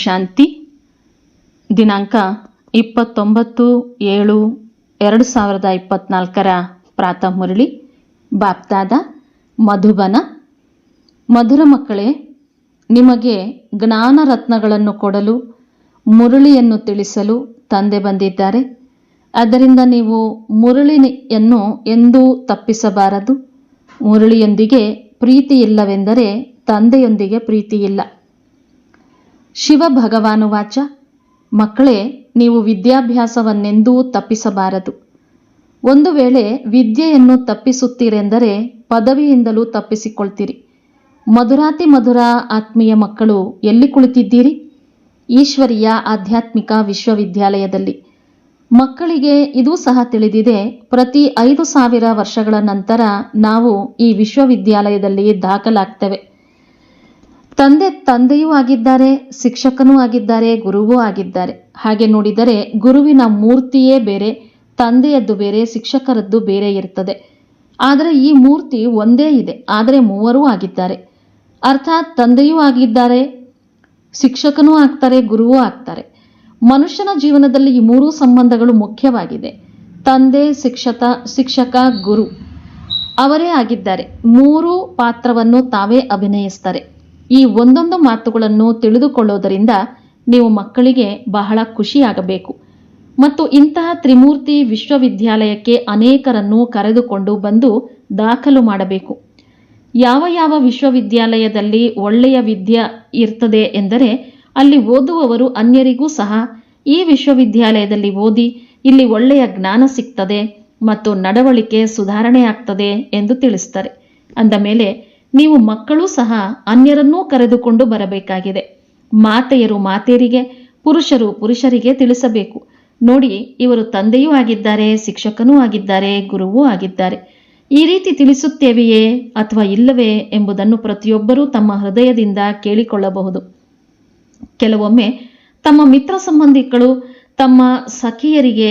ಶಾಂತಿ. ದಿನಾಂಕ ಇಪ್ಪತ್ತೊಂಬತ್ತು ಏಳು ಎರಡು ಸಾವಿರದ ಇಪ್ಪತ್ನಾಲ್ಕರ ಪ್ರಾತಃ ಮುರಳಿ. ಬಾಪ್ತಾದ ಮಧುಬನ. ಮಧುರ ಮಕ್ಕಳೇ, ನಿಮಗೆ ಜ್ಞಾನ ರತ್ನಗಳನ್ನು ಕೊಡಲು, ಮುರಳಿಯನ್ನು ತಿಳಿಸಲು ತಂದೆ ಬಂದಿದ್ದಾರೆ. ಅದರಿಂದ ನೀವು ಮುರಳಿಯನ್ನು ಎಂದೂ ತಪ್ಪಿಸಬಾರದು. ಮುರಳಿಯೊಂದಿಗೆ ಪ್ರೀತಿ ಇಲ್ಲವೆಂದರೆ ತಂದೆಯೊಂದಿಗೆ ಪ್ರೀತಿ ಇಲ್ಲ ಶಿವ ಭಗವಾನು ವಾಚ ಮಕ್ಕಳೇ, ನೀವು ವಿದ್ಯಾಭ್ಯಾಸವನ್ನೆಂದೂ ತಪ್ಪಿಸಬಾರದು. ಒಂದು ವೇಳೆ ವಿದ್ಯೆಯನ್ನು ತಪ್ಪಿಸುತ್ತೀರೆಂದರೆ ಪದವಿಯಿಂದಲೂ ತಪ್ಪಿಸಿಕೊಳ್ತೀರಿ. ಮಧುರಾತಿ ಮಧುರ ಆತ್ಮೀಯ ಮಕ್ಕಳು, ಎಲ್ಲಿ ಕುಳಿತಿದ್ದೀರಿ? ಈಶ್ವರಿಯ ಆಧ್ಯಾತ್ಮಿಕ ವಿಶ್ವವಿದ್ಯಾಲಯದಲ್ಲಿ. ಮಕ್ಕಳಿಗೆ ಇದೂ ಸಹ ತಿಳಿದಿದೆ, ಪ್ರತಿ ಐದು ಸಾವಿರ ವರ್ಷಗಳ ನಂತರ ನಾವು ಈ ವಿಶ್ವವಿದ್ಯಾಲಯದಲ್ಲಿ ದಾಖಲಾಗ್ತೇವೆ. ತಂದೆ ತಂದೆಯೂ ಆಗಿದ್ದಾರೆ, ಶಿಕ್ಷಕನೂ ಆಗಿದ್ದಾರೆ, ಗುರುವೂ ಆಗಿದ್ದಾರೆ. ಹಾಗೆ ನೋಡಿದರೆ ಗುರುವಿನ ಮೂರ್ತಿಯೇ ಬೇರೆ, ತಂದೆಯದ್ದು ಬೇರೆ, ಶಿಕ್ಷಕರದ್ದು ಬೇರೆ ಇರ್ತದೆ. ಆದರೆ ಈ ಮೂರ್ತಿ ಒಂದೇ ಇದೆ, ಆದರೆ ಮೂವರೂ ಆಗಿದ್ದಾರೆ. ಅರ್ಥಾತ್ ತಂದೆಯೂ ಆಗಿದ್ದಾರೆ, ಶಿಕ್ಷಕನೂ ಆಗ್ತಾರೆ, ಗುರುವೂ ಆಗ್ತಾರೆ. ಮನುಷ್ಯನ ಜೀವನದಲ್ಲಿ ಈ ಮೂರೂ ಸಂಬಂಧಗಳು ಮುಖ್ಯವಾಗಿದೆ. ತಂದೆ, ಶಿಕ್ಷಕ ಶಿಕ್ಷಕ, ಗುರು, ಅವರೇ ಆಗಿದ್ದಾರೆ. ಮೂರು ಪಾತ್ರವನ್ನು ತಾವೇ ಅಭಿನಯಿಸ್ತಾರೆ. ಈ ಒಂದೊಂದು ಮಾತುಗಳನ್ನು ತಿಳಿದುಕೊಳ್ಳೋದರಿಂದ ನೀವು ಮಕ್ಕಳಿಗೆ ಬಹಳ ಖುಷಿಯಾಗಬೇಕು. ಮತ್ತು ಇಂತಹ ತ್ರಿಮೂರ್ತಿ ವಿಶ್ವವಿದ್ಯಾಲಯಕ್ಕೆ ಅನೇಕರನ್ನು ಕರೆದುಕೊಂಡು ಬಂದು ದಾಖಲು ಮಾಡಬೇಕು. ಯಾವ ಯಾವ ವಿಶ್ವವಿದ್ಯಾಲಯದಲ್ಲಿ ಒಳ್ಳೆಯ ವಿದ್ಯೆ ಇರ್ತದೆ ಎಂದರೆ ಅಲ್ಲಿ ಓದುವವರು ಅನ್ಯರಿಗೂ ಸಹ ಈ ವಿಶ್ವವಿದ್ಯಾಲಯದಲ್ಲಿ ಓದಿ ಇಲ್ಲಿ ಒಳ್ಳೆಯ ಜ್ಞಾನ ಸಿಗ್ತದೆ ಮತ್ತು ನಡವಳಿಕೆ ಸುಧಾರಣೆ ಆಗ್ತದೆ ಎಂದು ತಿಳಿಸ್ತಾರೆ. ಅಂದ ಮೇಲೆ ನೀವು ಮಕ್ಕಳೂ ಸಹ ಅನ್ಯರನ್ನೂ ಕರೆದುಕೊಂಡು ಬರಬೇಕಾಗಿದೆ. ಮಾತೆಯರು ಮಾತೆಯರಿಗೆ, ಪುರುಷರು ಪುರುಷರಿಗೆ ತಿಳಿಸಬೇಕು. ನೋಡಿ, ಇವರು ತಂದೆಯೂ ಆಗಿದ್ದಾರೆ, ಶಿಕ್ಷಕನೂ ಆಗಿದ್ದಾರೆ, ಗುರುವೂ ಆಗಿದ್ದಾರೆ. ಈ ರೀತಿ ತಿಳಿಸುತ್ತೇವೆಯೇ ಅಥವಾ ಇಲ್ಲವೇ ಎಂಬುದನ್ನು ಪ್ರತಿಯೊಬ್ಬರೂ ತಮ್ಮ ಹೃದಯದಿಂದ ಕೇಳಿಕೊಳ್ಳಬಹುದು. ಕೆಲವೊಮ್ಮೆ ತಮ್ಮ ಮಿತ್ರ ಸಂಬಂಧಿಗಳು ತಮ್ಮ ಸಖಿಯರಿಗೆ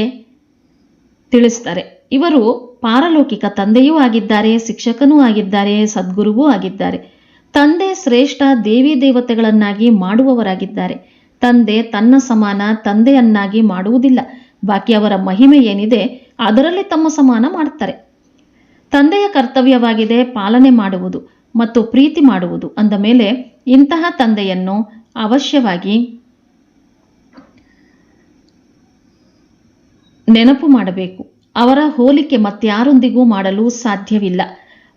ತಿಳಿಸ್ತಾರೆ. ಇವರು ಪಾರಲೌಕಿಕ ತಂದೆಯೂ ಆಗಿದ್ದಾರೆ, ಶಿಕ್ಷಕನೂ ಆಗಿದ್ದಾರೆ, ಸದ್ಗುರುವೂ ಆಗಿದ್ದಾರೆ. ತಂದೆ ಶ್ರೇಷ್ಠ, ದೇವಿ ದೇವತೆಗಳನ್ನಾಗಿ ಮಾಡುವವರಾಗಿದ್ದಾರೆ. ತಂದೆ ತನ್ನ ಸಮಾನ, ತಂದೆಯನ್ನಾಗಿ ಮಾಡುವುದಿಲ್ಲ. ಬಾಕಿ ಅವರ ಮಹಿಮೆ ಏನಿದೆ, ಅದರಲ್ಲಿ ತಮ್ಮ ಸಮಾನ ಮಾಡ್ತಾರೆ. ತಂದೆಯ ಕರ್ತವ್ಯವಾಗಿದೆ ಪಾಲನೆ ಮಾಡುವುದು ಮತ್ತು ಪ್ರೀತಿ ಮಾಡುವುದು. ಅಂದ ಮೇಲೆ, ಇಂತಹ ತಂದೆಯನ್ನು ಅವಶ್ಯವಾಗಿ ನೆನಪು ಮಾಡಬೇಕು. ಅವರ ಹೋಲಿಕೆ ಮತ್ಯಾರೊಂದಿಗೂ ಮಾಡಲು ಸಾಧ್ಯವಿಲ್ಲ.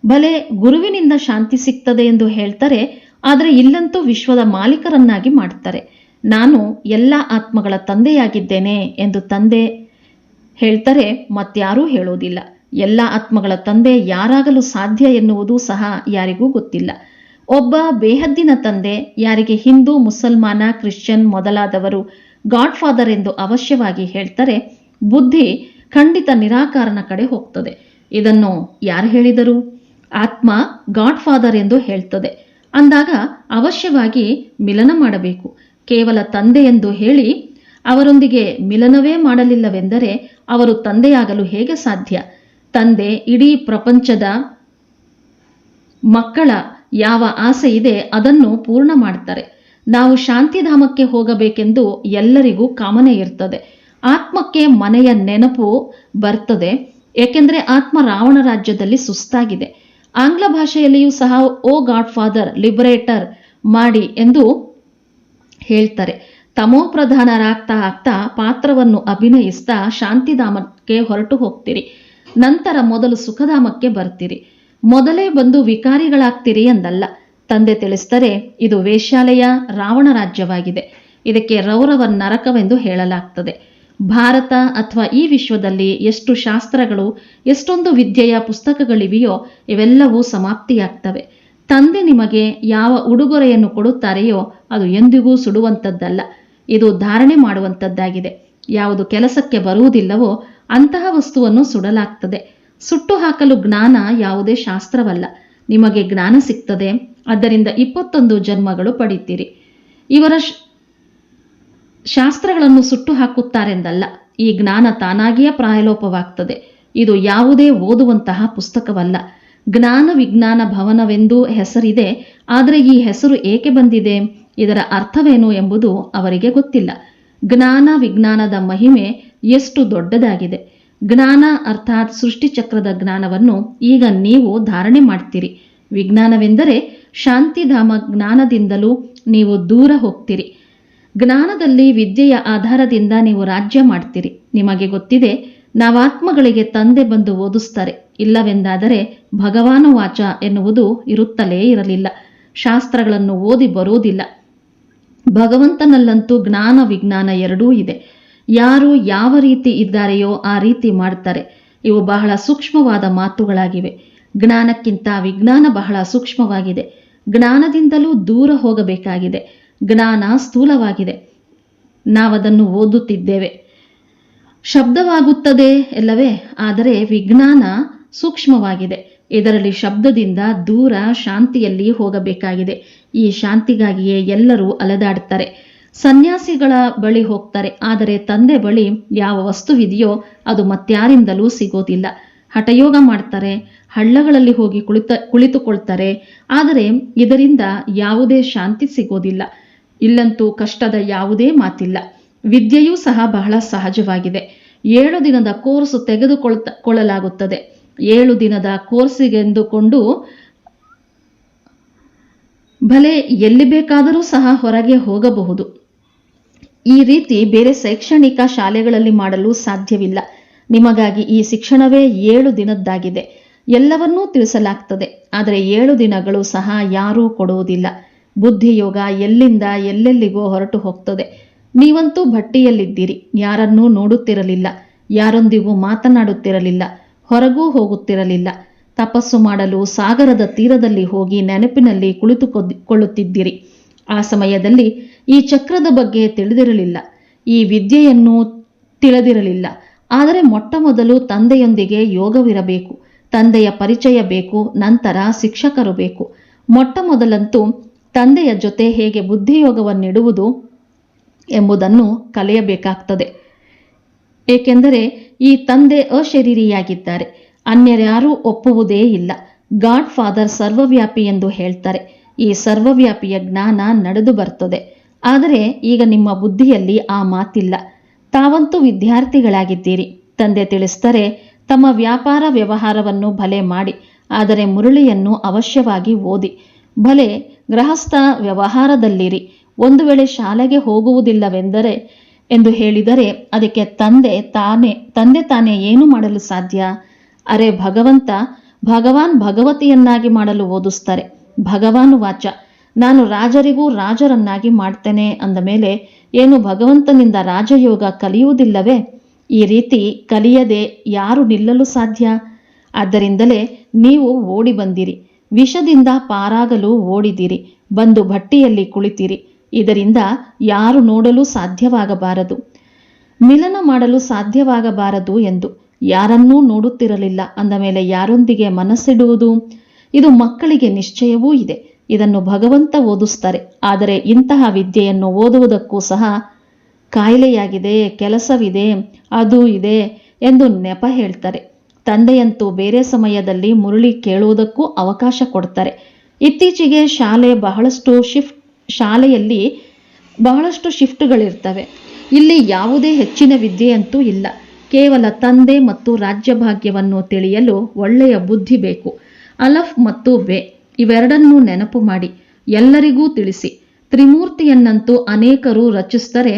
ಭಲೆ ಗುರುವಿನಿಂದ ಶಾಂತಿ ಸಿಗ್ತದೆ ಎಂದು ಹೇಳ್ತಾರೆ, ಆದರೆ ಇಲ್ಲಂತೂ ವಿಶ್ವದ ಮಾಲೀಕರನ್ನಾಗಿ ಮಾಡ್ತಾರೆ. ನಾನು ಎಲ್ಲ ಆತ್ಮಗಳ ತಂದೆಯಾಗಿದ್ದೇನೆ ಎಂದು ತಂದೆ ಹೇಳ್ತಾರೆ ಮತ್ಯಾರೂ ಹೇಳೋದಿಲ್ಲ. ಎಲ್ಲ ಆತ್ಮಗಳ ತಂದೆ ಯಾರಾಗಲು ಸಾಧ್ಯ ಎನ್ನುವುದು ಸಹ ಯಾರಿಗೂ ಗೊತ್ತಿಲ್ಲ. ಒಬ್ಬ ಬೇಹದ್ದಿನ ತಂದೆ, ಯಾರಿಗೆ ಹಿಂದೂ, ಮುಸಲ್ಮಾನ, ಕ್ರಿಶ್ಚಿಯನ್ ಮೊದಲಾದವರು ಗಾಡ್ ಫಾದರ್ ಎಂದು ಅವಶ್ಯವಾಗಿ ಹೇಳ್ತಾರೆ, ಬುದ್ಧಿ ಖಂಡಿತ ನಿರಾಕಾರನ ಕಡೆ ಹೋಗ್ತದೆ. ಇದನ್ನು ಯಾರು ಹೇಳಿದರು? ಆತ್ಮ ಗಾಡ್ ಫಾದರ್ ಎಂದು ಹೇಳ್ತದೆ. ಅಂದಾಗ ಅವಶ್ಯವಾಗಿ ಮಿಲನ ಮಾಡಬೇಕು. ಕೇವಲ ತಂದೆ ಎಂದು ಹೇಳಿ ಅವರೊಂದಿಗೆ ಮಿಲನವೇ ಮಾಡಲಿಲ್ಲವೆಂದರೆ ಅವರು ತಂದೆಯಾಗಲು ಹೇಗೆ ಸಾಧ್ಯ? ತಂದೆ ಇಡೀ ಪ್ರಪಂಚದ ಮಕ್ಕಳ ಯಾವ ಆಸೆ ಇದೆ ಅದನ್ನು ಪೂರ್ಣ ಮಾಡ್ತಾರೆ. ನಾವು ಶಾಂತಿಧಾಮಕ್ಕೆ ಹೋಗಬೇಕೆಂದು ಎಲ್ಲರಿಗೂ ಕಾಮನೆ ಇರ್ತದೆ. ಆತ್ಮಕ್ಕೆ ಮನೆಯ ನೆನಪು ಬರ್ತದೆ. ಏಕೆಂದರೆ ಆತ್ಮ ರಾವಣ ರಾಜ್ಯದಲ್ಲಿ ಸುಸ್ತಾಗಿದೆ. ಆಂಗ್ಲ ಭಾಷೆಯಲ್ಲಿಯೂ ಸಹ, ಓ ಗಾಡ್ ಫಾದರ್, ಲಿಬರೇಟರ್ ಮಾಡಿ ಎಂದು ಹೇಳ್ತಾರೆ. ತಮೋಪ್ರಧಾನರಾಗ್ತಾ ಆಗ್ತಾ ಪಾತ್ರವನ್ನು ಅಭಿನಯಿಸ್ತಾ ಶಾಂತಿಧಾಮಕ್ಕೆ ಹೊರಟು ಹೋಗ್ತೀರಿ. ನಂತರ ಮೊದಲು ಸುಖಧಾಮಕ್ಕೆ ಬರ್ತೀರಿ. ಮೊದಲೇ ಬಂದು ವಿಕಾರಿಗಳಾಗ್ತೀರಿ ಎಂದಲ್ಲ. ತಂದೆ ತಿಳಿಸ್ತಾರೆ ಇದು ವೇಶ್ಯಾಲಯ ರಾವಣ ರಾಜ್ಯವಾಗಿದೆ. ಇದಕ್ಕೆ ರೌರವ ನರಕವೆಂದು ಹೇಳಲಾಗ್ತದೆ. ಭಾರತ ಅಥವಾ ಈ ವಿಶ್ವದಲ್ಲಿ ಎಷ್ಟು ಶಾಸ್ತ್ರಗಳು, ಎಷ್ಟೊಂದು ವಿದ್ಯೆಯ ಪುಸ್ತಕಗಳಿವೆಯೋ ಇವೆಲ್ಲವೂ ಸಮಾಪ್ತಿಯಾಗ್ತವೆ. ತಂದೆ ನಿಮಗೆ ಯಾವ ಉಡುಗೊರೆಯನ್ನು ಕೊಡುತ್ತಾರೆಯೋ ಅದು ಎಂದಿಗೂ ಸುಡುವಂಥದ್ದಲ್ಲ. ಇದು ಧಾರಣೆ ಮಾಡುವಂಥದ್ದಾಗಿದೆ. ಯಾವುದು ಕೆಲಸಕ್ಕೆ ಬರುವುದಿಲ್ಲವೋ ಅಂತಹ ವಸ್ತುವನ್ನು ಸುಡಲಾಗ್ತದೆ. ಸುಟ್ಟು ಹಾಕಲು ಜ್ಞಾನ ಯಾವುದೇ ಶಾಸ್ತ್ರವಲ್ಲ. ನಿಮಗೆ ಜ್ಞಾನ ಸಿಗ್ತದೆ. ಅದರಿಂದ ಇಪ್ಪತ್ತೊಂದು ಜನ್ಮಗಳು ಪಡಿತೀರಿ. ಇವರ ಶಾಸ್ತ್ರಗಳನ್ನು ಸುಟ್ಟು ಹಾಕುತ್ತಾರೆಂದಲ್ಲ ಈ ಜ್ಞಾನ ತಾನಾಗಿಯೇ ಪ್ರಾಯಲೋಪವಾಗ್ತದೆ. ಇದು ಯಾವುದೇ ಓದುವಂತಹ ಪುಸ್ತಕವಲ್ಲ. ಜ್ಞಾನ ವಿಜ್ಞಾನ ಭವನವೆಂದು ಹೆಸರಿದೆ, ಆದರೆ ಈ ಹೆಸರು ಏಕೆ ಬಂದಿದೆ? ಇದರ ಅರ್ಥವೇನು ಎಂಬುದು ಅವರಿಗೆ ಗೊತ್ತಿಲ್ಲ. ಜ್ಞಾನ ವಿಜ್ಞಾನದ ಮಹಿಮೆ ಎಷ್ಟು ದೊಡ್ಡದಾಗಿದೆ. ಜ್ಞಾನ ಅರ್ಥಾತ್ ಸೃಷ್ಟಿಚಕ್ರದ ಜ್ಞಾನವನ್ನು ಈಗ ನೀವು ಧಾರಣೆ ಮಾಡ್ತೀರಿ. ವಿಜ್ಞಾನವೆಂದರೆ ಶಾಂತಿಧಾಮ ಜ್ಞಾನದಿಂದಲೂ ನೀವು ದೂರ ಹೋಗ್ತೀರಿ. ಜ್ಞಾನದಲ್ಲಿ ವಿದ್ಯೆಯ ಆಧಾರದಿಂದ ನೀವು ರಾಜ್ಯ ಮಾಡ್ತೀರಿ. ನಿಮಗೆ ಗೊತ್ತಿದೆ, ನಾವಾತ್ಮಗಳಿಗೆ ತಂದೆ ಬಂದು ಓದಿಸ್ತಾರೆ. ಇಲ್ಲವೆಂದಾದರೆ ಭಗವಾನ ವಾಚ ಎನ್ನುವುದು ಇರುತ್ತಲೇ ಇರಲಿಲ್ಲ. ಶಾಸ್ತ್ರಗಳನ್ನು ಓದಿ ಬರುವುದಿಲ್ಲ. ಭಗವಂತನಲ್ಲಂತೂ ಜ್ಞಾನ ವಿಜ್ಞಾನ ಎರಡೂ ಇದೆ. ಯಾರು ಯಾವ ರೀತಿ ಇದ್ದಾರೆಯೋ ಆ ರೀತಿ ಮಾಡ್ತಾರೆ. ಇವು ಬಹಳ ಸೂಕ್ಷ್ಮವಾದ ಮಾತುಗಳಾಗಿವೆ. ಜ್ಞಾನಕ್ಕಿಂತ ವಿಜ್ಞಾನ ಬಹಳ ಸೂಕ್ಷ್ಮವಾಗಿದೆ. ಜ್ಞಾನದಿಂದಲೂ ದೂರ ಹೋಗಬೇಕಾಗಿದೆ. ಜ್ಞಾನ ಸ್ಥೂಲವಾಗಿದೆ. ನಾವದನ್ನು ಓದುತ್ತಿದ್ದೇವೆ. ಶಬ್ದವಾಗುತ್ತದೆ ಎಲ್ಲವೇ, ಆದರೆ ವಿಜ್ಞಾನ ಸೂಕ್ಷ್ಮವಾಗಿದೆ. ಇದರಲ್ಲಿ ಶಬ್ದದಿಂದ ದೂರ ಶಾಂತಿಯಲ್ಲಿ ಹೋಗಬೇಕಾಗಿದೆ. ಈ ಶಾಂತಿಗಾಗಿಯೇ ಎಲ್ಲರೂ ಅಲೆದಾಡ್ತಾರೆ. ಸನ್ಯಾಸಿಗಳ ಬಳಿ ಹೋಗ್ತಾರೆ, ಆದರೆ ತಂದೆ ಬಳಿ ಯಾವ ವಸ್ತುವಿದೆಯೋ ಅದು ಮತ್ಯಾರಿಂದಲೂ ಸಿಗೋದಿಲ್ಲ. ಹಠಯೋಗ ಮಾಡ್ತಾರೆ, ಹಳ್ಳಗಳಲ್ಲಿ ಹೋಗಿ ಕುಳಿತ, ಕುಳಿತುಕೊಳ್ತಾರೆ, ಆದರೆ ಇದರಿಂದ ಯಾವುದೇ ಶಾಂತಿ ಸಿಗೋದಿಲ್ಲ. ಇಲ್ಲಂತೂ ಕಷ್ಟದ ಯಾವುದೇ ಮಾತಿಲ್ಲ. ವಿದ್ಯೆಯೂ ಸಹ ಬಹಳ ಸಹಜವಾಗಿದೆ. ಏಳು ದಿನದ ಕೋರ್ಸ್ ತೆಗೆದುಕೊಳ್ಳಲಾಗುತ್ತದೆ ಏಳು ದಿನದ ಕೋರ್ಸಿಗೆಂದುಕೊಂಡು ಭಲೆ ಎಲ್ಲಿ ಬೇಕಾದರೂ ಸಹ ಹೊರಗೆ ಹೋಗಬಹುದು. ಈ ರೀತಿ ಬೇರೆ ಶೈಕ್ಷಣಿಕ ಶಾಲೆಗಳಲ್ಲಿ ಮಾಡಲು ಸಾಧ್ಯವಿಲ್ಲ. ನಿಮಗಾಗಿ ಈ ಶಿಕ್ಷಣವೇ ಏಳು ದಿನದ್ದಾಗಿದೆ. ಎಲ್ಲವನ್ನೂ ತಿಳಿಸಲಾಗ್ತದೆ. ಆದರೆ ಏಳು ದಿನಗಳು ಸಹ ಯಾರೂ ಕೊಡುವುದಿಲ್ಲ. ಬುದ್ಧಿಯೋಗ ಎಲ್ಲಿಂದ ಎಲ್ಲೆಲ್ಲಿಗೋ ಹೊರಟು ಹೋಗ್ತದೆ. ನೀವಂತೂ ಭಟ್ಟಿಯಲ್ಲಿದ್ದೀರಿ. ಯಾರನ್ನೂ ನೋಡುತ್ತಿರಲಿಲ್ಲ. ಯಾರೊಂದಿಗೂ ಮಾತನಾಡುತ್ತಿರಲಿಲ್ಲ. ಹೊರಗೂ ಹೋಗುತ್ತಿರಲಿಲ್ಲ. ತಪಸ್ಸು ಮಾಡಲು ಸಾಗರದ ತೀರದಲ್ಲಿ ಹೋಗಿ ನೆನಪಿನಲ್ಲಿ ಕುಳಿತುಕೊಳ್ಳುತ್ತಿದ್ದಿರಿ. ಆ ಸಮಯದಲ್ಲಿ ಈ ಚಕ್ರದ ಬಗ್ಗೆ ತಿಳಿದಿರಲಿಲ್ಲ. ಈ ವಿದ್ಯೆಯನ್ನು ತಿಳಿದಿರಲಿಲ್ಲ. ಆದರೆ ಮೊಟ್ಟ ಮೊದಲು ತಂದೆಯೊಂದಿಗೆ ಯೋಗವಿರಬೇಕು. ತಂದೆಯ ಪರಿಚಯ ಬೇಕು, ನಂತರ ಶಿಕ್ಷಕರು ಬೇಕು. ಮೊಟ್ಟ ಮೊದಲಂತೂ ತಂದೆಯ ಜೊತೆ ಹೇಗೆ ಬುದ್ಧಿಯೋಗವನ್ನಿಡುವುದು ಎಂಬುದನ್ನು ಕಲಿಯಬೇಕಾಗ್ತದೆ. ಏಕೆಂದರೆ ಈ ತಂದೆ ಅಶರೀರಿಯಾಗಿದ್ದಾರೆ. ಅನ್ಯರ್ಯಾರೂ ಒಪ್ಪುವುದೇ ಇಲ್ಲ. ಗಾಡ್ ಫಾದರ್ ಸರ್ವವ್ಯಾಪಿ ಎಂದು ಹೇಳ್ತಾರೆ. ಈ ಸರ್ವವ್ಯಾಪಿಯ ಜ್ಞಾನ ನಡೆದು ಬರ್ತದೆ. ಆದರೆ ಈಗ ನಿಮ್ಮ ಬುದ್ಧಿಯಲ್ಲಿ ಆ ಮಾತಿಲ್ಲ. ತಾವಂತೂ ವಿದ್ಯಾರ್ಥಿಗಳಾಗಿದ್ದೀರಿ. ತಂದೆ ತಿಳಿಸ್ತಾರೆ ತಮ್ಮ ವ್ಯಾಪಾರ ವ್ಯವಹಾರವನ್ನು ಭಲೆ ಮಾಡಿ, ಆದರೆ ಮುರಳಿಯನ್ನು ಅವಶ್ಯವಾಗಿ ಓದಿ ಭಲೆ, ಗೃಹಸ್ಥ ವ್ಯವಹಾರದಲ್ಲಿರಿ. ಒಂದು ವೇಳೆ ಶಾಲೆಗೆ ಹೋಗುವುದಿಲ್ಲವೆಂದರೆ ಎಂದು ಹೇಳಿದರೆ ಅದಕ್ಕೆ ತಂದೆ ತಾನೇ ತಂದೆ ತಾನೇ ಏನು ಮಾಡಲು ಸಾಧ್ಯ? ಅರೆ ಭಗವಂತ, ಭಗವಾನ್ ಭಗವತಿಯನ್ನಾಗಿ ಮಾಡಲು ಓದಿಸ್ತಾರೆ. ಭಗವಾನ್ ವಾಚ, ನಾನು ರಾಜರಿಗೂ ರಾಜರನ್ನಾಗಿ ಮಾಡ್ತೇನೆ ಅಂದ ಮೇಲೆ, ಏನು ಭಗವಂತನಿಂದ ರಾಜಯೋಗ ಕಲಿಯುವುದಿಲ್ಲವೇ? ಈ ರೀತಿ ಕಲಿಯದೆ ಯಾರು ನಿಲ್ಲಲು ಸಾಧ್ಯ? ಆದ್ದರಿಂದಲೇ ನೀವು ಓಡಿ ಬಂದಿರಿ. ವಿಷದಿಂದ ಪಾರಾಗಲು ಓಡಿದಿರಿ, ಬಂದು ಭಟ್ಟಿಯಲ್ಲಿ ಕುಳಿತಿರಿ. ಇದರಿಂದ ಯಾರು ನೋಡಲು ಸಾಧ್ಯವಾಗಬಾರದು. ಮಿಲನ ಮಾಡಲು ಸಾಧ್ಯವಾಗಬಾರದು ಎಂದು ಯಾರನ್ನೂ ನೋಡುತ್ತಿರಲಿಲ್ಲ. ಅಂದ ಮೇಲೆ ಯಾರೊಂದಿಗೆ ಮನಸ್ಸಿಡುವುದು? ಇದು ಮಕ್ಕಳಿಗೆ ನಿಶ್ಚಯವೂ ಇದೆ. ಇದನ್ನು ಭಗವಂತ ಓದಿಸ್ತಾರೆ. ಆದರೆ ಇಂತಹ ವಿದ್ಯೆಯನ್ನು ಓದುವುದಕ್ಕೂ ಸಹ ಕಾಯಿಲೆಯಾಗಿದೆ, ಕೆಲಸವಿದೆ, ಅದು ಇದೆ ಎಂದು ನೆಪ ಹೇಳ್ತಾರೆ. ತಂದೆಯಂತೂ ಬೇರೆ ಸಮಯದಲ್ಲಿ ಮುರುಳಿ ಕೇಳುವುದಕ್ಕೂ ಅವಕಾಶ ಕೊಡ್ತಾರೆ. ಇತ್ತೀಚೆಗೆ ಶಾಲೆ ಬಹಳಷ್ಟು ಶಿಫ್ಟ್, ಶಾಲೆಯಲ್ಲಿ ಬಹಳಷ್ಟು ಶಿಫ್ಟ್ಗಳಿರ್ತವೆ. ಇಲ್ಲಿ ಯಾವುದೇ ಹೆಚ್ಚಿನ ವಿದ್ಯೆಯಂತೂ ಇಲ್ಲ. ಕೇವಲ ತಂದೆ ಮತ್ತು ರಾಜ್ಯಭಾಗ್ಯವನ್ನು ತಿಳಿಯಲು ಒಳ್ಳೆಯ ಬುದ್ಧಿ ಬೇಕು. ಅಲಫ್ ಮತ್ತು ಬೆ ಇವೆರಡನ್ನೂ ನೆನಪು ಮಾಡಿ, ಎಲ್ಲರಿಗೂ ತಿಳಿಸಿ. ತ್ರಿಮೂರ್ತಿಯನ್ನಂತೂ ಅನೇಕರು ರಚಿಸ್ತಾರೆ.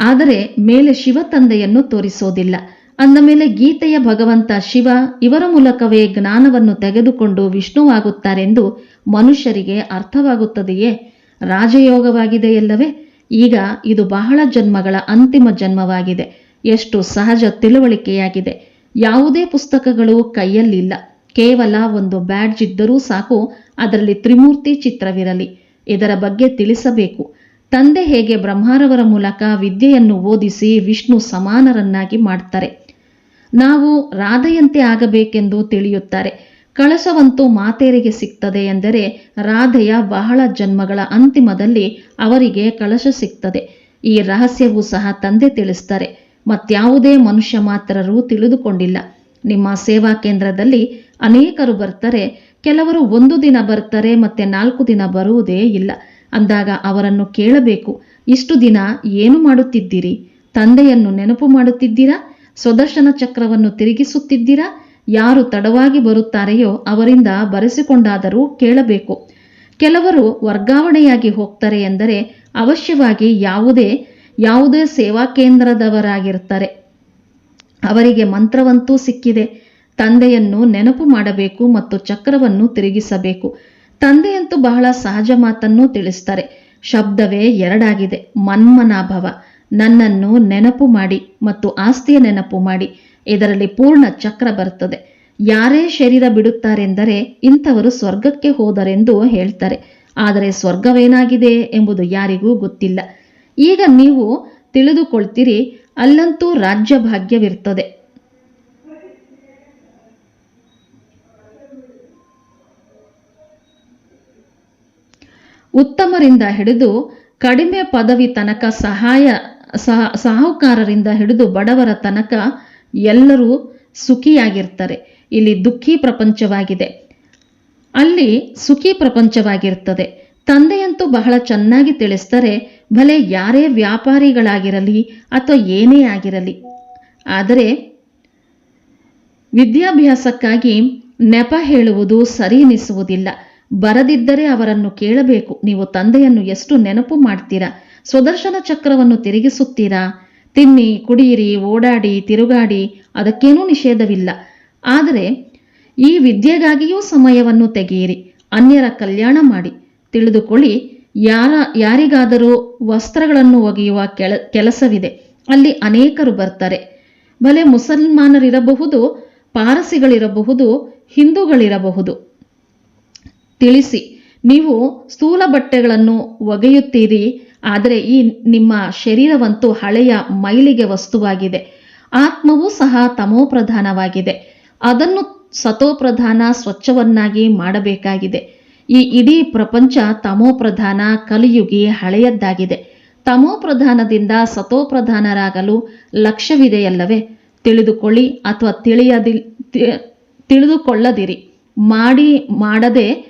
ಆದರೆ ಮೇಲೆ ಶಿವ ತಂದೆಯನ್ನು ತೋರಿಸೋದಿಲ್ಲ. ಅಂದ ಮೇಲೆ ಗೀತೆಯ ಭಗವಂತ ಶಿವ ಇವರ ಮೂಲಕವೇ ಜ್ಞಾನವನ್ನು ತೆಗೆದುಕೊಂಡು ವಿಷ್ಣುವಾಗುತ್ತಾರೆಂದು ಮನುಷ್ಯರಿಗೆ ಅರ್ಥವಾಗುತ್ತದೆಯೇ? ರಾಜಯೋಗವಾಗಿದೆಯಲ್ಲವೇ ಈಗ ಇದು ಬಹಳ ಜನ್ಮಗಳ ಅಂತಿಮ ಜನ್ಮವಾಗಿದೆ. ಎಷ್ಟು ಸಹಜ ತಿಳುವಳಿಕೆಯಾಗಿದೆ. ಯಾವುದೇ ಪುಸ್ತಕಗಳು ಕೈಯಲ್ಲಿಲ್ಲ. ಕೇವಲ ಒಂದು ಬ್ಯಾಡ್ಜ್ ಇದ್ದರೂ ಸಾಕು, ಅದರಲ್ಲಿ ತ್ರಿಮೂರ್ತಿ ಚಿತ್ರವಿರಲಿ. ಇದರ ಬಗ್ಗೆ ತಿಳಿಸಬೇಕು. ತಂದೆ ಹೇಗೆ ಬ್ರಹ್ಮಾರವರ ಮೂಲಕ ವಿದ್ಯೆಯನ್ನು ಓದಿಸಿ ವಿಷ್ಣು ಸಮಾನರನ್ನಾಗಿ ಮಾಡ್ತಾರೆ? ನಾವು ರಾಧೆಯಂತೆ ಆಗಬೇಕೆಂದು ತಿಳಿಯುತ್ತಾರೆ. ಕಳಶವಂತೂ ಮಾತೇರಿಗೆ ಸಿಗ್ತದೆ ಎಂದರೆ ರಾಧೆಯ ಬಹಳ ಜನ್ಮಗಳ ಅಂತಿಮದಲ್ಲಿ ಅವರಿಗೆ ಕಳಶ ಸಿಗ್ತದೆ. ಈ ರಹಸ್ಯವೂ ಸಹ ತಂದೆ ತಿಳಿಸ್ತಾರೆ. ಮತ್ಯಾವುದೇ ಮನುಷ್ಯ ಮಾತ್ರರು ತಿಳಿದುಕೊಂಡಿಲ್ಲ. ನಿಮ್ಮ ಸೇವಾ ಕೇಂದ್ರದಲ್ಲಿ ಅನೇಕರು ಬರ್ತಾರೆ. ಕೆಲವರು ಒಂದು ದಿನ ಬರ್ತಾರೆ, ಮತ್ತೆ ನಾಲ್ಕು ದಿನ ಬರುವುದೇ ಇಲ್ಲ. ಅಂದಾಗ ಅವರನ್ನು ಕೇಳಬೇಕು, ಇಷ್ಟು ದಿನ ಏನು ಮಾಡುತ್ತಿದ್ದೀರಿ? ತಂದೆಯನ್ನು ನೆನಪು ಮಾಡುತ್ತಿದ್ದೀರಾ? ಸ್ವದರ್ಶನ ಚಕ್ರವನ್ನು ತಿರುಗಿಸುತ್ತಿದ್ದೀರಾ? ಯಾರು ತಡವಾಗಿ ಬರುತ್ತಾರೆಯೋ ಅವರಿಂದ ಬರೆಸಿಕೊಂಡಾದರೂ ಕೇಳಬೇಕು. ಕೆಲವರು ವರ್ಗಾವಣೆಯಾಗಿ ಹೋಗ್ತಾರೆ ಎಂದರೆ ಅವಶ್ಯವಾಗಿ ಯಾವುದೇ ಯಾವುದೇ ಸೇವಾ ಕೇಂದ್ರದವರಾಗಿರ್ತಾರೆ. ಅವರಿಗೆ ಮಂತ್ರವಂತೂ ಸಿಕ್ಕಿದೆ. ತಂದೆಯನ್ನು ನೆನಪು ಮಾಡಬೇಕು ಮತ್ತು ಚಕ್ರವನ್ನು ತಿರುಗಿಸಬೇಕು. ತಂದೆಯಂತೂ ಬಹಳ ಸಹಜ ಮಾತನ್ನು ತಿಳಿಸ್ತಾರೆ. ಶಬ್ದವೇ ಎರಡಾಗಿದೆ. ಮನ್ಮನಾಭವ. ನನ್ನನ್ನು ನೆನಪು ಮಾಡಿ ಮತ್ತು ಆಸ್ತಿಯ ನೆನಪು ಮಾಡಿ. ಇದರಲ್ಲಿ ಪೂರ್ಣ ಚಕ್ರ ಬರುತ್ತದೆ. ಯಾರೇ ಶರೀರ ಬಿಡುತ್ತಾರೆಂದರೆ ಇಂಥವರು ಸ್ವರ್ಗಕ್ಕೆ ಹೋದರೆಂದು ಹೇಳ್ತಾರೆ. ಆದರೆ ಸ್ವರ್ಗವೇನಾಗಿದೆ ಎಂಬುದು ಯಾರಿಗೂ ಗೊತ್ತಿಲ್ಲ. ಈಗ ನೀವು ತಿಳಿದುಕೊಳ್ತೀರಿ, ಅಲ್ಲಂತೂ ರಾಜ್ಯ ಭಾಗ್ಯವಿರ್ತದೆ ಉತ್ತಮರಿಂದ ಹಿಡಿದು ಕಡಿಮೆ ಪದವಿ ತನಕ ಸಹಾಯ ಸಹ ಸಾಹುಕಾರರಿಂದ ಹಿಡಿದು ಬಡವರ ತನಕ ಎಲ್ಲರೂ ಸುಖಿಯಾಗಿರ್ತಾರೆ. ಇಲ್ಲಿ ದುಃಖಿ ಪ್ರಪಂಚವಾಗಿದೆ. ಅಲ್ಲಿ ಸುಖಿ ಪ್ರಪಂಚವಾಗಿರ್ತದೆ. ತಂದೆಯಂತೂ ಬಹಳ ಚೆನ್ನಾಗಿ ತಿಳಿಸ್ತಾರೆ, ಭಲೆ ಯಾರೇ ವ್ಯಾಪಾರಿಗಳಾಗಿರಲಿ ಅಥವಾ ಏನೇ ಆಗಿರಲಿ. ಆದರೆ ವಿದ್ಯಾಭ್ಯಾಸಕ್ಕಾಗಿ ನೆಪ ಹೇಳುವುದು ಸರಿ ಎನಿಸುವುದಿಲ್ಲ ಬರದಿದ್ದರೆ ಅವರನ್ನು ಕೇಳಬೇಕು. ನೀವು ತಂದೆಯನ್ನು ಎಷ್ಟು ನೆನಪು ಮಾಡ್ತೀರಾ? ಸ್ವದರ್ಶನ ಚಕ್ರವನ್ನು ತಿರುಗಿಸುತ್ತೀರಾ? ತಿನ್ನಿ, ಕುಡಿಯಿರಿ, ಓಡಾಡಿ, ತಿರುಗಾಡಿ, ಅದಕ್ಕೇನೂ ನಿಷೇಧವಿಲ್ಲ. ಆದರೆ ಈ ವಿದ್ಯೆಗಾಗಿಯೂ ಸಮಯವನ್ನು ತೆಗೆಯಿರಿ, ಅನ್ಯರ ಕಲ್ಯಾಣ ಮಾಡಿ. ತಿಳಿದುಕೊಳ್ಳಿ, ಯಾರ, ಯಾರಿಗಾದರೂ ವಸ್ತ್ರಗಳನ್ನು ಒಗೆಯುವ ಕೆಲ ಕೆಲಸವಿದೆ, ಅಲ್ಲಿ ಅನೇಕರು ಬರ್ತಾರೆ. ಭಲೆ ಮುಸಲ್ಮಾನರಿರಬಹುದು, ಪಾರಸಿಗಳಿರಬಹುದು, ಹಿಂದೂಗಳಿರಬಹುದು. ತಿಳಿಸಿ, ನೀವು ಸ್ಥೂಲ ಬಟ್ಟೆಗಳನ್ನು ಒಗೆಯುತ್ತೀರಿ ಆದರೆ ಈ ನಿಮ್ಮ ಶರೀರವಂತೂ ಹಳೆಯ ಮೈಲಿಗೆ ವಸ್ತುವಾಗಿದೆ. ಆತ್ಮವೂ ಸಹ ತಮೋಪ್ರಧಾನವಾಗಿದೆ. ಅದನ್ನು ಸತೋಪ್ರಧಾನ, ಸ್ವಚ್ಛವನ್ನಾಗಿ ಮಾಡಬೇಕಾಗಿದೆ. ಈ ಇಡೀ ಪ್ರಪಂಚ ತಮೋಪ್ರಧಾನ, ಕಲಿಯುಗಿ ಹಳೆಯದ್ದಾಗಿದೆ. ತಮೋಪ್ರಧಾನದಿಂದ ಸತೋಪ್ರಧಾನರಾಗಲು ಲಕ್ಷ್ಯವಿದೆಯಲ್ಲವೇ? ತಿಳಿದುಕೊಳ್ಳಿ ಅಥವಾ ತಿಳಿಯದಿ ತಿಳಿದುಕೊಳ್ಳದಿರಿ. ಮಾಡಿ ಮಾಡದೇ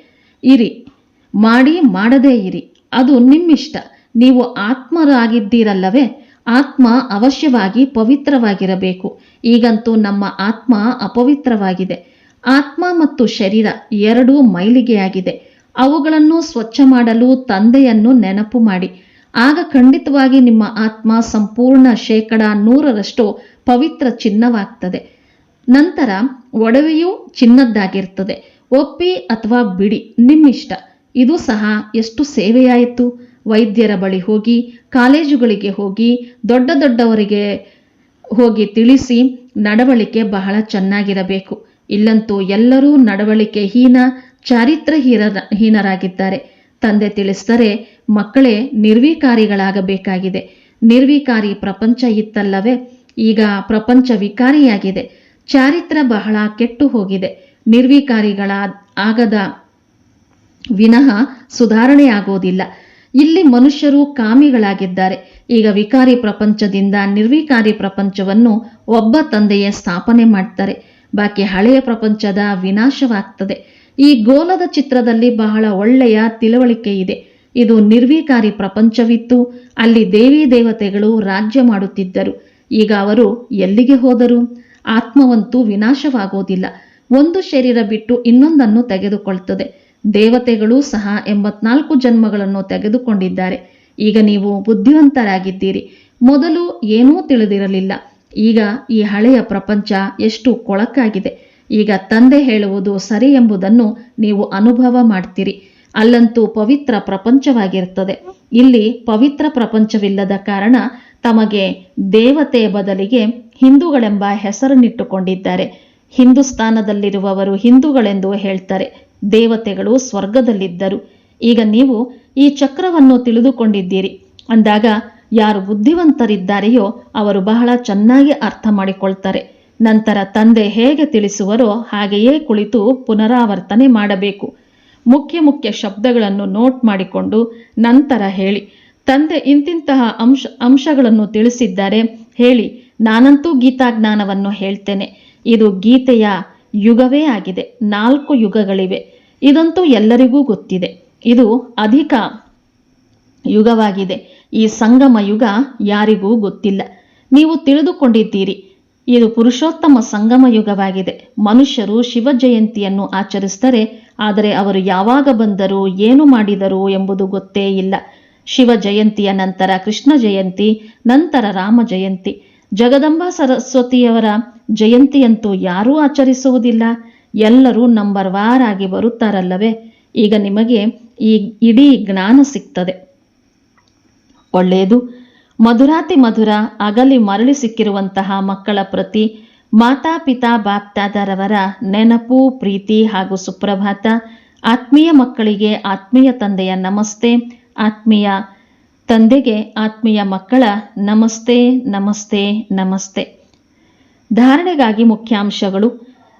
ಇರಿ. ಮಾಡಿ ಮಾಡದೇ ಇರಿ. ಅದು ನಿಮ್ಮಿಷ್ಟ. ನೀವು ಆತ್ಮರಾಗಿದ್ದೀರಲ್ಲವೇ? ಆತ್ಮ ಅವಶ್ಯವಾಗಿ ಪವಿತ್ರವಾಗಿರಬೇಕು. ಈಗಂತೂ ನಮ್ಮ ಆತ್ಮ ಅಪವಿತ್ರವಾಗಿದೆ. ಆತ್ಮ ಮತ್ತು ಶರೀರ ಎರಡೂ ಮೈಲಿಗೆಯಾಗಿದೆ. ಅವುಗಳನ್ನು ಸ್ವಚ್ಛ ಮಾಡಲು ತಂದೆಯನ್ನು ನೆನಪು ಮಾಡಿ. ಆಗ ಖಂಡಿತವಾಗಿ ನಿಮ್ಮ ಆತ್ಮ ಸಂಪೂರ್ಣ ಶೇಕಡ ನೂರರಷ್ಟು ಪವಿತ್ರ ಚಿನ್ನವಾಗ್ತದೆ. ನಂತರ ಒಡವೆಯೂ ಚಿನ್ನದ್ದಾಗಿರ್ತದೆ. ಒಪ್ಪಿ ಅಥವಾ ಬಿಡಿ, ನಿಮ್ಮಿಷ್ಟ. ಇದು ಸಹ ಎಷ್ಟು ಸೇವೆಯಾಯಿತು? ವೈದ್ಯರ ಬಳಿ ಹೋಗಿ, ಕಾಲೇಜುಗಳಿಗೆ ಹೋಗಿ, ದೊಡ್ಡ ದೊಡ್ಡವರಿಗೆ ಹೋಗಿ ತಿಳಿಸಿ ನಡವಳಿಕೆ ಬಹಳ ಚೆನ್ನಾಗಿರಬೇಕು. ಇಲ್ಲಂತೂ ಎಲ್ಲರೂ ನಡವಳಿಕೆ ಹೀನ ಚಾರಿತ್ರ ಹೀರ ಹೀನರಾಗಿದ್ದಾರೆ ತಂದೆ ತಿಳಿಸಿದರೆ ಮಕ್ಕಳೇ ನಿರ್ವಿಕಾರಿಗಳಾಗಬೇಕಾಗಿದೆ. ನಿರ್ವಿಕಾರಿ ಪ್ರಪಂಚ ಇತ್ತಲ್ಲವೇ? ಈಗ ಪ್ರಪಂಚ ವಿಕಾರಿಯಾಗಿದೆ. ಚಾರಿತ್ರ ಬಹಳ ಕೆಟ್ಟು ಹೋಗಿದೆ ನಿರ್ವಿಕಾರಿಗಳ ಆಗದ ವಿನಃ ಸುಧಾರಣೆ ಆಗೋದಿಲ್ಲ ಇಲ್ಲಿ ಮನುಷ್ಯರು ಕಾಮಿಗಳಾಗಿದ್ದಾರೆ. ಈಗ ವಿಕಾರಿ ಪ್ರಪಂಚದಿಂದ ನಿರ್ವಿಕಾರಿ ಪ್ರಪಂಚವನ್ನು ಒಬ್ಬ ತಂದೆಯೇ ಸ್ಥಾಪನೆ ಮಾಡ್ತಾರೆ. ಬಾಕಿ ಹಳೆಯ ಪ್ರಪಂಚದ ವಿನಾಶವಾಗ್ತದೆ. ಈ ಗೋಲದ ಚಿತ್ರದಲ್ಲಿ ಬಹಳ ಒಳ್ಳೆಯ ತಿಳುವಳಿಕೆ ಇದೆ. ಇದು ನಿರ್ವಿಕಾರಿ ಪ್ರಪಂಚವಿತ್ತು. ಅಲ್ಲಿ ದೇವಿ ದೇವತೆಗಳು ರಾಜ್ಯ ಮಾಡುತ್ತಿದ್ದರು. ಈಗ ಅವರು ಎಲ್ಲಿಗೆ ಹೋದರು? ಆತ್ಮವಂತೂ ವಿನಾಶವಾಗೋದಿಲ್ಲ. ಒಂದು ಶರೀರ ಬಿಟ್ಟು ಇನ್ನೊಂದನ್ನು ತೆಗೆದುಕೊಳ್ತದೆ. ದೇವತೆಗಳೂ ಸಹ ಎಂಬತ್ನಾಲ್ಕು ಜನ್ಮಗಳನ್ನು ತೆಗೆದುಕೊಂಡಿದ್ದಾರೆ. ಈಗ ನೀವು ಬುದ್ಧಿವಂತರಾಗಿದ್ದೀರಿ. ಮೊದಲು ಏನೂ ತಿಳಿದಿರಲಿಲ್ಲ. ಈಗ ಈ ಹಳೆಯ ಪ್ರಪಂಚ ಎಷ್ಟು ಕೊಳಕಾಗಿದೆ. ಈಗ ತಂದೆ ಹೇಳುವುದು ಸರಿ ಎಂಬುದನ್ನು ನೀವು ಅನುಭವ ಮಾಡ್ತೀರಿ. ಅಲ್ಲಂತೂ ಪವಿತ್ರ ಪ್ರಪಂಚವಾಗಿರುತ್ತದೆ. ಇಲ್ಲಿ ಪವಿತ್ರ ಪ್ರಪಂಚವಿಲ್ಲದ ಕಾರಣ ತಮಗೆ ದೇವತೆಯ ಬದಲಿಗೆ ಹಿಂದೂಗಳೆಂಬ ಹೆಸರನ್ನಿಟ್ಟುಕೊಂಡಿದ್ದಾರೆ. ಹಿಂದೂಸ್ತಾನದಲ್ಲಿರುವವರು ಹಿಂದೂಗಳೆಂದು ಹೇಳ್ತಾರೆ. ದೇವತೆಗಳು ಸ್ವರ್ಗದಲ್ಲಿದ್ದರು. ಈಗ ನೀವು ಈ ಚಕ್ರವನ್ನು ತಿಳಿದುಕೊಂಡಿದ್ದೀರಿ. ಅಂದಾಗ ಯಾರು ಬುದ್ಧಿವಂತರಿದ್ದಾರೆಯೋ ಅವರು ಬಹಳ ಚೆನ್ನಾಗಿ ಅರ್ಥ ಮಾಡಿಕೊಳ್ತಾರೆ. ನಂತರ ತಂದೆ ಹೇಗೆ ತಿಳಿಸುವರೋ ಹಾಗೆಯೇ ಕುಳಿತು ಪುನರಾವರ್ತನೆ ಮಾಡಬೇಕು. ಮುಖ್ಯ ಮುಖ್ಯ ಶಬ್ದಗಳನ್ನು ನೋಟ್ ಮಾಡಿಕೊಂಡು ನಂತರ ಹೇಳಿ. ತಂದೆ ಇಂತಿಂತಹ ಅಂಶ ಅಂಶಗಳನ್ನು ತಿಳಿಸಿದ್ದಾರೆ. ಹೇಳಿ, ನಾನಂತೂ ಗೀತಾಜ್ಞಾನವನ್ನು ಹೇಳ್ತೇನೆ. ಇದು ಗೀತೆಯ ಯುಗವೇ ಆಗಿದೆ. ನಾಲ್ಕು ಯುಗಗಳಿವೆ. ಇದಂತೂ ಎಲ್ಲರಿಗೂ ಗೊತ್ತಿದೆ. ಇದು ಅಧಿಕ ಯುಗವಾಗಿದೆ. ಈ ಸಂಗಮ ಯುಗ ಯಾರಿಗೂ ಗೊತ್ತಿಲ್ಲ. ನೀವು ತಿಳಿದುಕೊಂಡಿದ್ದೀರಿ. ಇದು ಪುರುಷೋತ್ತಮ ಸಂಗಮ ಯುಗವಾಗಿದೆ. ಮನುಷ್ಯರು ಶಿವ ಜಯಂತಿಯನ್ನು ಆಚರಿಸ್ತಾರೆ ಆದರೆ ಅವರು ಯಾವಾಗ ಬಂದರು, ಏನು ಮಾಡಿದರು ಎಂಬುದು ಗೊತ್ತೇ ಇಲ್ಲ. ಶಿವ ಜಯಂತಿಯ ನಂತರ ಕೃಷ್ಣ ಜಯಂತಿ, ನಂತರ ರಾಮ ಜಯಂತಿ. ಜಗದಂಬಾ ಸರಸ್ವತಿಯವರ ಜಯಂತಿಯಂತೂ ಯಾರೂ ಆಚರಿಸುವುದಿಲ್ಲ. ಎಲ್ಲರೂ ನಂಬರ್ ವಾರ್ ಆಗಿ ಬರುತ್ತಾರಲ್ಲವೇ? ಈಗ ನಿಮಗೆ ಈ ಇಡೀ ಜ್ಞಾನ ಸಿಗ್ತದೆ. ಒಳ್ಳೆಯದು. ಮಧುರಾತಿ ಮಧುರ, ಅಗಲಿ ಮರಳಿ ಸಿಕ್ಕಿರುವಂತಹ ಮಕ್ಕಳ ಪ್ರತಿ ಮಾತಾಪಿತಾ ಬಾಪ್ತಾದರವರ ನೆನಪು, ಪ್ರೀತಿ ಹಾಗೂ ಸುಪ್ರಭಾತ. ಆತ್ಮೀಯ ಮಕ್ಕಳಿಗೆ ಆತ್ಮೀಯ ತಂದೆಯ ನಮಸ್ತೆ. ಆತ್ಮೀಯ ತಂದೆಗೆ ಆತ್ಮೀಯ ಮಕ್ಕಳ ನಮಸ್ತೆ ನಮಸ್ತೆ ನಮಸ್ತೆ. ಧಾರಣೆಗಾಗಿ ಮುಖ್ಯಾಂಶಗಳು.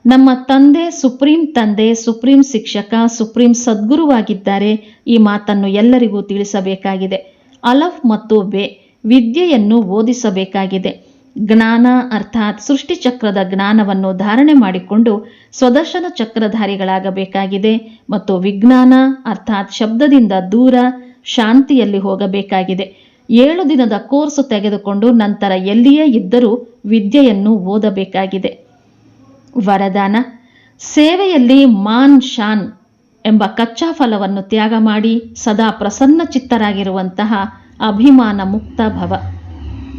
ನಮ್ಮ ತಂದೆ ಸುಪ್ರೀಂ ತಂದೆ, ಸುಪ್ರೀಂ ಶಿಕ್ಷಕ, ಸುಪ್ರೀಂ ಸದ್ಗುರುವಾಗಿದ್ದಾರೆ. ಈ ಮಾತನ್ನು ಎಲ್ಲರಿಗೂ ತಿಳಿಸಬೇಕಾಗಿದೆ. ಅಲಫ್ ಮತ್ತು ಬೆ ವಿದ್ಯೆಯನ್ನು ಓದಿಸಬೇಕಾಗಿದೆ. ಜ್ಞಾನ ಅರ್ಥಾತ್ ಸೃಷ್ಟಿಚಕ್ರದ ಜ್ಞಾನವನ್ನು ಧಾರಣೆ ಮಾಡಿಕೊಂಡು ಸ್ವದರ್ಶನ ಚಕ್ರಧಾರಿಗಳಾಗಬೇಕಾಗಿದೆ ಮತ್ತು ವಿಜ್ಞಾನ ಅರ್ಥಾತ್ ಶಬ್ದದಿಂದ ದೂರ ಶಾಂತಿಯಲ್ಲಿ ಹೋಗಬೇಕಾಗಿದೆ. ಏಳು ದಿನದ ಕೋರ್ಸ್ ತೆಗೆದುಕೊಂಡು ನಂತರ ಎಲ್ಲಿಯೇ ಇದ್ದರೂ ವಿದ್ಯೆಯನ್ನು ಓದಬೇಕಾಗಿದೆ. ವರದಾನ, ಸೇವೆಯಲ್ಲಿ ಮಾನ್ ಶಾನ್ ಎಂಬ ಕಚ್ಚಾ ಫಲವನ್ನು ತ್ಯಾಗ ಮಾಡಿ ಸದಾ ಪ್ರಸನ್ನ ಚಿತ್ತರಾಗಿರುವಂತಹ ಅಭಿಮಾನ ಮುಕ್ತ ಭವ.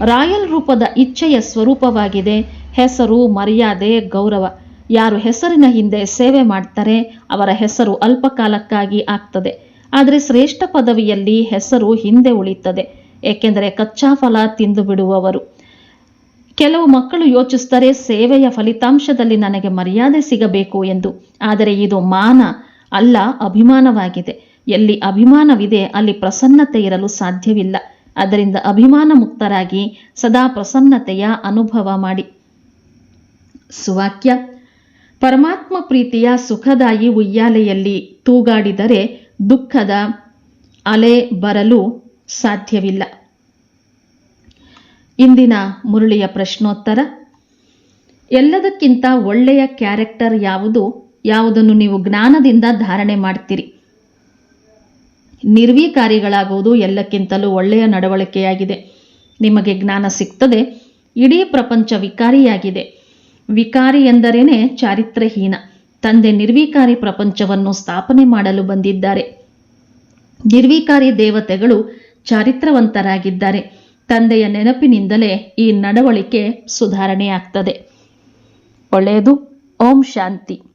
ರಾಯಲ್ ರೂಪದ ಇಚ್ಛೆಯ ಸ್ವರೂಪವಾಗಿದೆ ಹೆಸರು ಮರ್ಯಾದೆ, ಗೌರವ. ಯಾರು ಹೆಸರಿನ ಹಿಂದೆ ಸೇವೆ ಮಾಡ್ತಾರೆ ಅವರ ಹೆಸರು ಅಲ್ಪಕಾಲಕ್ಕಾಗಿ ಆಗ್ತದೆ. ಆದರೆ ಶ್ರೇಷ್ಠ ಪದವಿಯಲ್ಲಿ ಹೆಸರು ಹಿಂದೆ ಉಳಿತದೆ ಏಕೆಂದರೆ ಕಚ್ಚಾ ಫಲ ತಿಂದು ಬಿಡುವವರು ಕೆಲವು ಮಕ್ಕಳು ಯೋಚಿಸ್ತಾರೆ ಸೇವೆಯ ಫಲಿತಾಂಶದಲ್ಲಿ ನನಗೆ ಮರ್ಯಾದೆ ಸಿಗಬೇಕು ಎಂದು. ಆದರೆ ಇದು ಮಾನ ಅಲ್ಲ, ಅಭಿಮಾನವಾಗಿದೆ. ಎಲ್ಲಿ ಅಭಿಮಾನವಿದೆ, ಅಲ್ಲಿ ಪ್ರಸನ್ನತೆ ಇರಲು ಸಾಧ್ಯವಿಲ್ಲ. ಅದರಿಂದ ಅಭಿಮಾನ ಮುಕ್ತರಾಗಿ ಸದಾ ಪ್ರಸನ್ನತೆಯ ಅನುಭವ ಮಾಡಿ. ಸುವಾಕ್ಯ. ಪರಮಾತ್ಮ ಪ್ರೀತಿಯ ಸುಖದಾಯಿ ಉಯ್ಯಾಲೆಯಲ್ಲಿ ತೂಗಾಡಿದರೆ ದುಃಖದ ಅಲೆ ಬರಲು ಸಾಧ್ಯವಿಲ್ಲ. ಇಂದಿನ ಮುರುಳಿಯ ಪ್ರಶ್ನೋತ್ತರ, ಎಲ್ಲದಕ್ಕಿಂತ ಒಳ್ಳೆಯ ಕ್ಯಾರೆಕ್ಟರ್ ಯಾವುದು? ಯಾವುದನ್ನು ನೀವು ಜ್ಞಾನದಿಂದ ಧಾರಣೆ ಮಾಡ್ತೀರಿ? ನಿರ್ವೀಕಾರಿಗಳಾಗುವುದು ಎಲ್ಲಕ್ಕಿಂತಲೂ ಒಳ್ಳೆಯ ನಡವಳಿಕೆಯಾಗಿದೆ. ನಿಮಗೆ ಜ್ಞಾನ ಸಿಗ್ತದೆ, ಇಡೀ ಪ್ರಪಂಚ ವಿಕಾರಿಯಾಗಿದೆ. ವಿಕಾರಿ ಎಂದರೇನೆ ಚಾರಿತ್ರಹೀನ ತಂದೆ ನಿರ್ವೀಕಾರಿ ಪ್ರಪಂಚವನ್ನು ಸ್ಥಾಪನೆ ಮಾಡಲು ಬಂದಿದ್ದಾರೆ. ನಿರ್ವೀಕಾರಿ ದೇವತೆಗಳು ಚಾರಿತ್ರವಂತರಾಗಿದ್ದಾರೆ. ತಂದೆಯ ನೆನಪಿನಿಂದಲೇ ಈ ನಡವಳಿಕೆ ಸುಧಾರಣೆಯಾಗ್ತದೆ. ಒಳ್ಳೆಯದು, ಓಂ ಶಾಂತಿ.